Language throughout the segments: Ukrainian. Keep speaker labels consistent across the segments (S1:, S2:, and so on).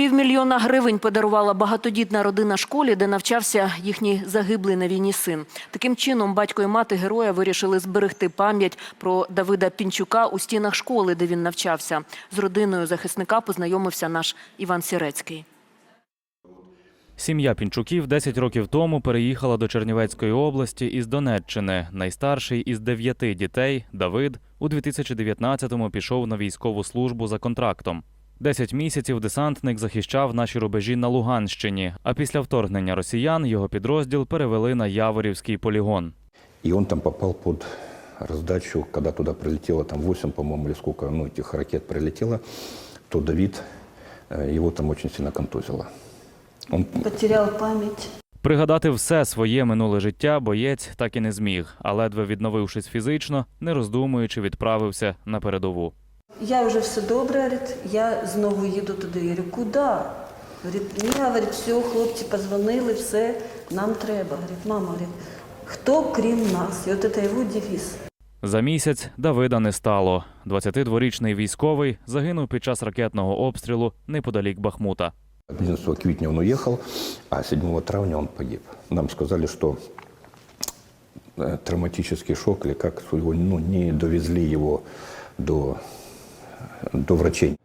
S1: Півмільйона гривень подарувала багатодітна родина школі, де навчався їхній загиблий на війні син. Таким чином, батько і мати героя вирішили зберегти пам'ять про Давида Пінчука у стінах школи, де він навчався. З родиною захисника познайомився наш Іван Сірецький.
S2: Сім'я Пінчуків 10 років тому переїхала до Чернівецької області із Донеччини. Найстарший із дев'яти дітей Давид у 2019-му пішов на військову службу за контрактом. Десять місяців десантник захищав наші рубежі на Луганщині. А після вторгнення росіян його підрозділ перевели на Яворівський полігон.
S3: И он там попал под раздачу, когда туда прилетело, там 8, по-моему, или сколько, ну, этих ракет прилетело, то Давид, э, его там очень сильно контузило. Он
S4: потерял память.
S2: Пригадати все своє минуле життя боєць так і не зміг, а ледве відновившись фізично, не роздумуючи, відправився на передову.
S4: Я вже все добре, говорить, я знову їду туди. Я говорю, куди? Говорить, ні, говорить, все, хлопці позвонили, все, нам треба. Говорить, мама, говорить, хто крім нас? І от це його девіз.
S2: За місяць Давида не стало. 22-річний військовий загинув під час ракетного обстрілу неподалік Бахмута.
S3: 11 квитня он уехал, а 7 травня он погиб. Нам сказали, что э, травматический шок или как его, ну, не довезли его до, до врачей.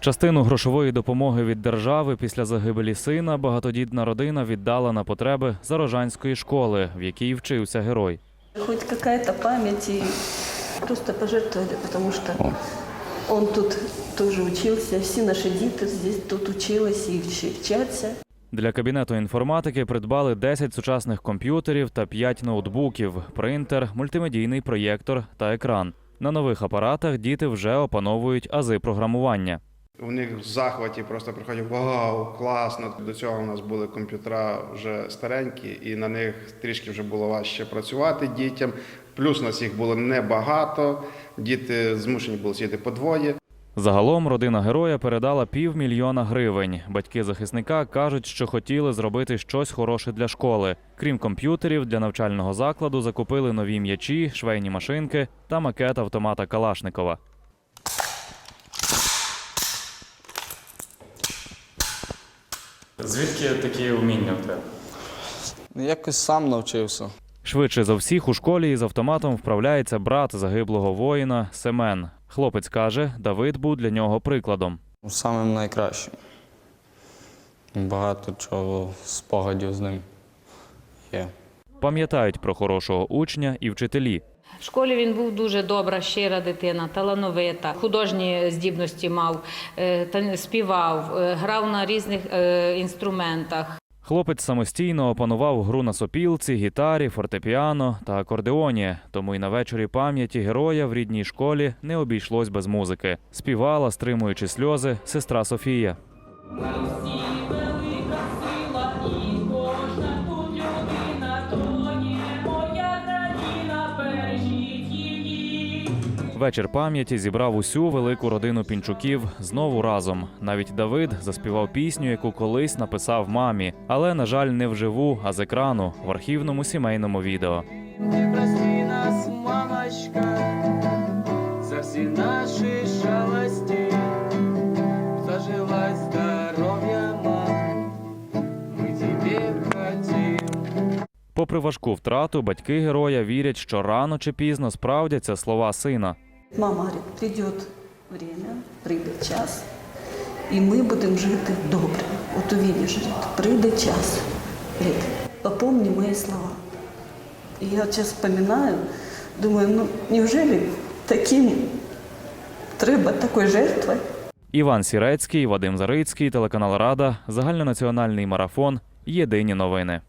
S2: Частину грошової допомоги від держави після загибелі сина багатодітна родина віддала на потреби Зарожанської школи, в якій вчився герой.
S4: Хоть какая-то память и просто пожертвовали, потому что он тут тоже учился, всі наші діти здесь тут учились і вчаться.
S2: Для кабінету інформатики придбали 10 сучасних комп'ютерів та 5 ноутбуків, принтер, мультимедійний проєктор та екран. На нових апаратах діти вже опановують ази програмування.
S5: У них в захваті просто приходять вау, класно. До цього у нас були комп'ютера вже старенькі, і на них трішки вже було важче працювати дітям. Плюс нас їх було небагато. Діти змушені були сидіти по двоє.
S2: Загалом родина героя передала півмільйона гривень. Батьки захисника кажуть, що хотіли зробити щось хороше для школи. Крім комп'ютерів, для навчального закладу закупили нові м'ячі, швейні машинки та макет автомата Калашникова.
S6: Звідки такі вміння в тебе?
S7: Якось сам навчився.
S2: Швидше за всіх у школі із автоматом вправляється брат загиблого воїна Семен. Хлопець каже, Давид був для нього прикладом.
S7: Самим найкращим. Багато чого спогадів з ним є.
S2: Пам'ятають про хорошого учня і вчителі.
S8: В школі він був дуже добра, щира дитина, талановита, художні здібності мав, е, та- співав, е, грав на різних е, інструментах.
S2: Хлопець самостійно опанував гру на сопілці, гітарі, фортепіано та акордеоні. Тому й на вечорі пам'яті героя в рідній школі не обійшлось без музики. Співала, стримуючи сльози, сестра Софія. Вечір пам'яті зібрав усю велику родину пінчуків знову разом. Навіть Давид заспівав пісню, яку колись написав мамі, але, на жаль, не вживу, а з екрану в архівному сімейному відео.
S9: Не Прости нас, мамочка, за все наши шалости. Зажилась здоровья, мам, мы тебе хотим.
S2: Попри важку втрату, батьки героя вірять, що рано чи пізно справдяться слова сина.
S4: Мама говорить, прийде время, прийде час, і ми будемо жити добре. От увидиш, прийде час. Говорить, попомни мої слова. І я зараз вспоминаю, думаю, ну неужели таким треба такою жертвою?
S2: Іван Сірецький, Вадим Зарицький, телеканал Рада, загальнонаціональний марафон. Єдині новини.